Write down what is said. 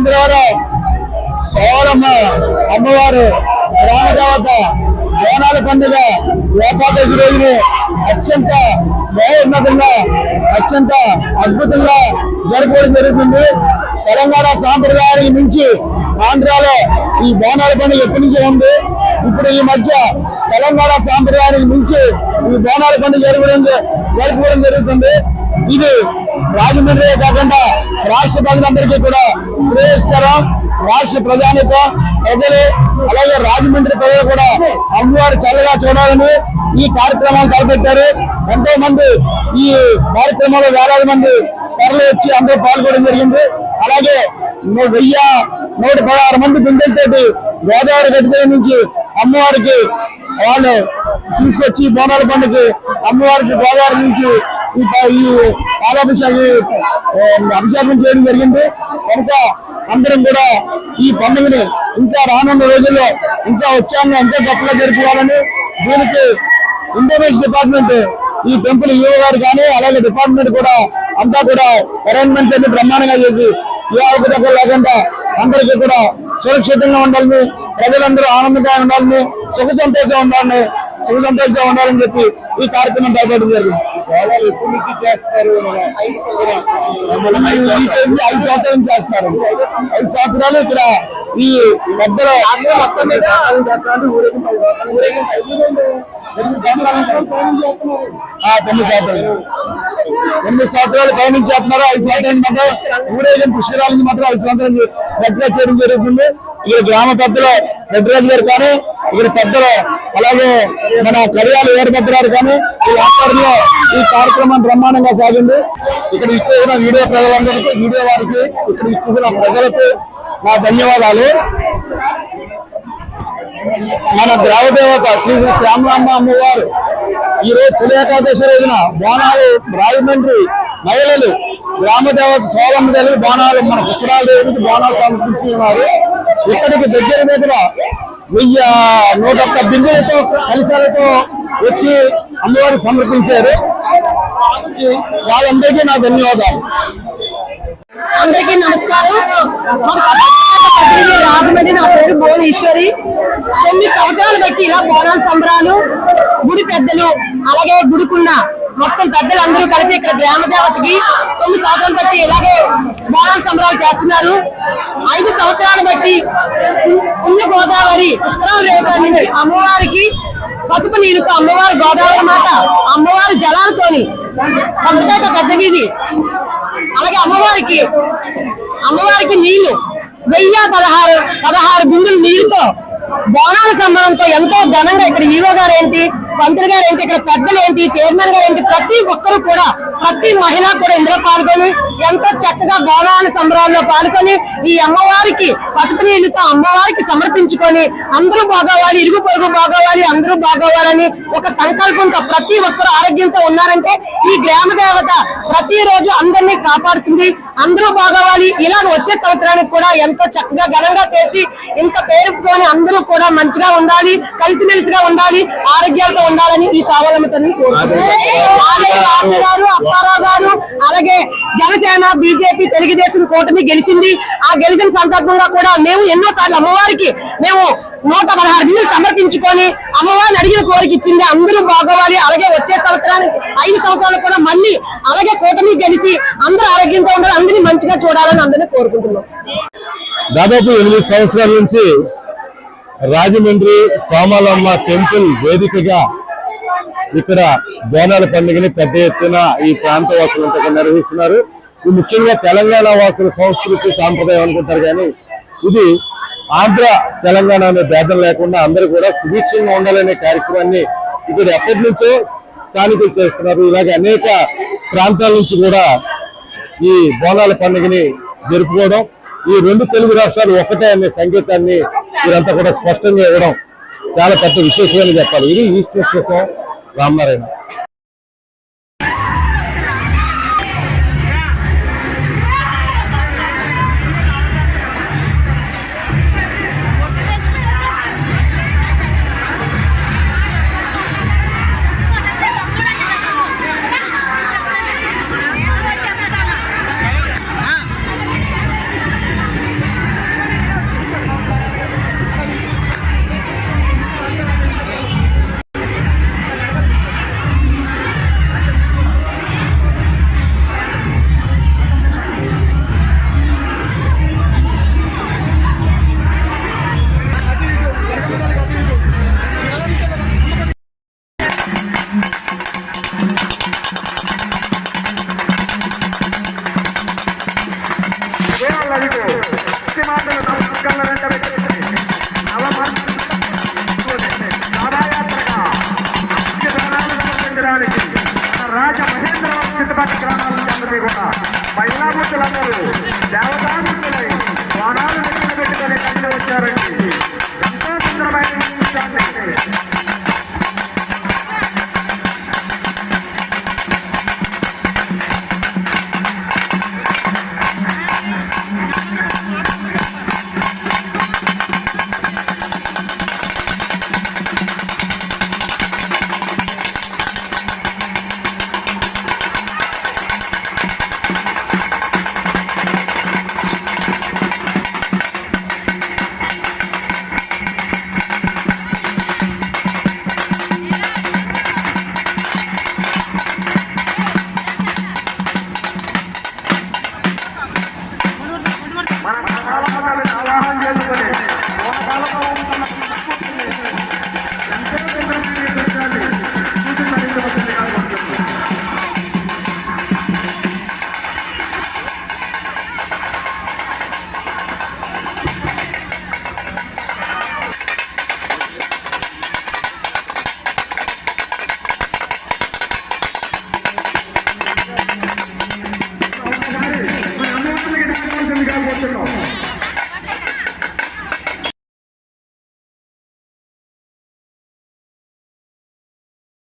రాజమండ్రి సోరమ్మ అమ్మవారు గ్రామ దేవత బోనాల పండుగ ఏకాదశి రోజుని అత్యంత మహోన్నతంగా అత్యంత అద్భుతంగా జరుపుకోవడం జరుగుతుంది. తెలంగాణ సాంప్రదాయానికి మించి ఆంధ్రాలో ఈ బోనాల పండుగ ఎప్పటి నుంచి ఉంది. ఇప్పుడు ఈ మధ్య తెలంగాణ సాంప్రదాయానికి మించి ఈ బోనాల పండుగ జరపడం జరుపుకోవడం జరుగుతుంది. ఇది రాజమండ్రి కాకుండా రాష్ట్ర ప్రజలందరికీ కూడా శ్రేయస్కరం. రాష్ట్ర ప్రజానికం ప్రజలు అలాగే రాజమండ్రి ప్రజలు కూడా అమ్మవారు చల్లగా చూడాలని ఈ కార్యక్రమాలు తలపెట్టారు. ఎంతో మంది ఈ కార్యక్రమంలో వేలాది మంది తరలి వచ్చి అందరూ పాల్గొనడం జరిగింది. అలాగే వెయ్యి నూట పదహారు మంది బిందెలతోటి గోదావరి గడ్డ నుంచి అమ్మవారికి వాళ్ళు తీసుకొచ్చి బోనాల పండుగ అమ్మవారికి గోదావరి నుంచి ఈ ఈ పాలాభిషేకం అభిషేకం చేయడం జరిగింది. కనుక అందరం కూడా ఈ పండుగని ఇంకా రానున్న రోజుల్లో ఇంకా ఉత్సాహంగా ఇంకా గొప్పగా జరుపుకోవాలని దీనికి ఇన్ఫర్మేషన్ డిపార్ట్మెంట్ ఈ టెంపుల్ ఈవో గారు కానీ అలాగే డిపార్ట్మెంట్ కూడా అంతా కూడా అరేంజ్మెంట్స్ అన్ని బ్రహ్మాండంగా చేసి ఏ అవకతవకలు లేకుండా అందరికీ కూడా సురక్షితంగా ఉండాలని ప్రజలందరూ ఆనందంగా ఉండాలని సుఖ సంతోషంగా ఉండాలని సుఖ సంతోషంగా ఉండాలని చెప్పి ఈ కార్యక్రమం చేపట్టడం జరిగింది ఎప్పటి నుంచి చేస్తారు? ఐదు సంవత్సరాల నుంచి చేస్తున్నారు. ఐదు సంవత్సరాలు ఇక్కడ ఈ పెద్దల మొత్తం మీద తొమ్మిది సంవత్సరాలు. ఎనిమిది సంవత్సరాలు పైనుంచి చేస్తున్నారు. ఐదు సంవత్సరాలు మాత్రం ఊరేగిన పుష్కరాల నుంచి మాత్రం ఐదు సంవత్సరాలు పెద్దగా చేయడం జరుగుతుంది. ఇక్కడ గ్రామ పెద్దలు రెడ్డిరాజు గారు కానీ ఇక్కడ పెద్దలు అలాగే మన కడియాలు ఏడుపెద్దరారు కానీ ఈ ఆధ్వర్యంలో ఈ కార్యక్రమం బ్రహ్మాండంగా సాగింది. ఇక్కడ ఇచ్చేసిన వీడియో ప్రజలందరికీ వీడియో వారికి ఇక్కడ ఇచ్చేసిన ప్రజలకు నా ధన్యవాదాలు. మన గ్రామదేవత శ్రీ శ్రీ శ్యామలాంబ అమ్మవారు ఈ రోజు తొలి ఏకాదశి రోజున బోనాలు రాజమండ్రి మహిళలు గ్రామదేవత సోలమ్మ దేవి బాణాలు మన పుష్కరాల దేవికి బోనాలు సమర్పించున్నారు ఇక్కడికి దగ్గర దగ్గర వెయ్యి నూట ఒక్క బిందులతో కలిసాలతో వచ్చి అమ్మవారు సమర్పించారు. వాళ్ళందరికీ నా ధన్యవాదాలు. అందరికీ నమస్కారం. రాజమండ్రి నా పేరు భువన ఈశ్వరి తొమ్మిది సంవత్సరాలు బట్టి ఇలా బోనాల సంబరాలు గుడి పెద్దలు అలాగే గుడికున్న మొత్తం పెద్దలందరూ కలిసి ఇక్కడ గ్రామ దేవతకి తొమ్మిది సంవత్సరాలు బట్టి ఇలాగే బోనాల సంబరాలు చేస్తున్నారు. ఐదు సంవత్సరాలు బట్టి పుణ్య గోదావరి పుష్కరాల రేఖ నుంచి అమ్మవారికి పసుపు నీరుతో అమ్మవారి గోదావరి మాట అమ్మవారి జలాలతోని పంచదాట పెద్ద వీధి. అలాగే అమ్మవారికి అమ్మవారికి నీళ్ళు వెయ్యి పదహారు పదహారు బిందులు నీళ్ళతో బోనాల సంబరంతో ఎంతో ఘనంగా ఇక్కడ ఈవో గారు ఏంటి పంతులు గారు ఏంటి ఇక్కడ పెద్దలు ఏంటి చైర్మన్ గారు ఏంటి ప్రతి ఒక్కరు కూడా ప్రతి మహిళ కూడా ఇందులో పాల్గొని ఎంతో చక్కగా బోనాల సంబరాల్లో పాల్గొని ఈ అమ్మవారికి పసుపు నీళ్ళతో అమ్మవారికి సమర్పించుకొని అందరూ బాగోవాలి ఇరుగు పొరుగు బాగోవాలి అందరూ బాగోవాలని ఒక సంకల్పంతో ప్రతి ఒక్కరు ఆరోగ్యంతో ఉన్నారంటే ఈ గ్రామ దేవత ప్రతిరోజు అందరినీ కాపాడుతుంది. అందరూ బాగోవాలి. ఇలా వచ్చే సంవత్సరానికి కూడా ఎంతో చక్కగా ఘనంగా చేసి ఇంత పేరుకొని అందరూ కూడా మంచిగా ఉండాలి కలిసిమెలిసిగా ఉండాలి ఆరోగ్యాలతో ఉండాలని ఈ స్వావలంబతని కోరుకుంటున్నాను. గారు అప్పారావు గారు అలాగే జనసేన బీజేపీ తెలుగుదేశం కూటమి గెలిచింది. ఆ గెలిచిన సందర్భంగా కూడా మేము ఎన్నో సార్లు అమ్మవారికి మేము నూట పదహారు బిల్లు సమర్పించుకొని అమ్మవారిని అడిగిన కోరిక ఇచ్చింది. అందరూ బాగోవాలి అలాగే వచ్చే సంవత్సరానికి ఐదు సంవత్సరాలు కూడా మళ్ళీ అలాగే కూటమి గెలిచి అందరూ ఆరోగ్యంగా ఉండాలి అందరినీ మంచిగా చూడాలని అందరినీ కోరుకుంటున్నాం. దాదాపు ఎనిమిది సంవత్సరాల నుంచి రాజమండ్రి సోమాలమ్మ టెంపుల్ వేదికగా ఇక్కడ బోనాల పండుగని పెద్ద ఎత్తున ఈ ప్రాంత వాసులంతా నిర్వహిస్తున్నారు. ఇది ముఖ్యంగా తెలంగాణ వాసుల సంస్కృతి సాంప్రదాయం అనుకుంటారు కానీ ఇది ఆంధ్ర తెలంగాణ అనే భేదం లేకుండా అందరూ కూడా సుభిక్షంగా ఉండాలనే కార్యక్రమాన్ని ఇక్కడ ఎప్పటి నుంచో స్థానికులు చేస్తున్నారు. ఇలాగే అనేక ప్రాంతాల నుంచి కూడా ఈ బోనాల పండుగని జరుపుకోవడం ఈ రెండు తెలుగు రాష్ట్రాలు ఒకటే అనే సంకేతాన్ని వీరంతా కూడా స్పష్టంగా ఇవ్వడం చాలా పెద్ద విశేషమని చెప్పాలి. ఇది ఈస్ట్ వెస్ట్ కోసం రామనారాయణ. Thank you.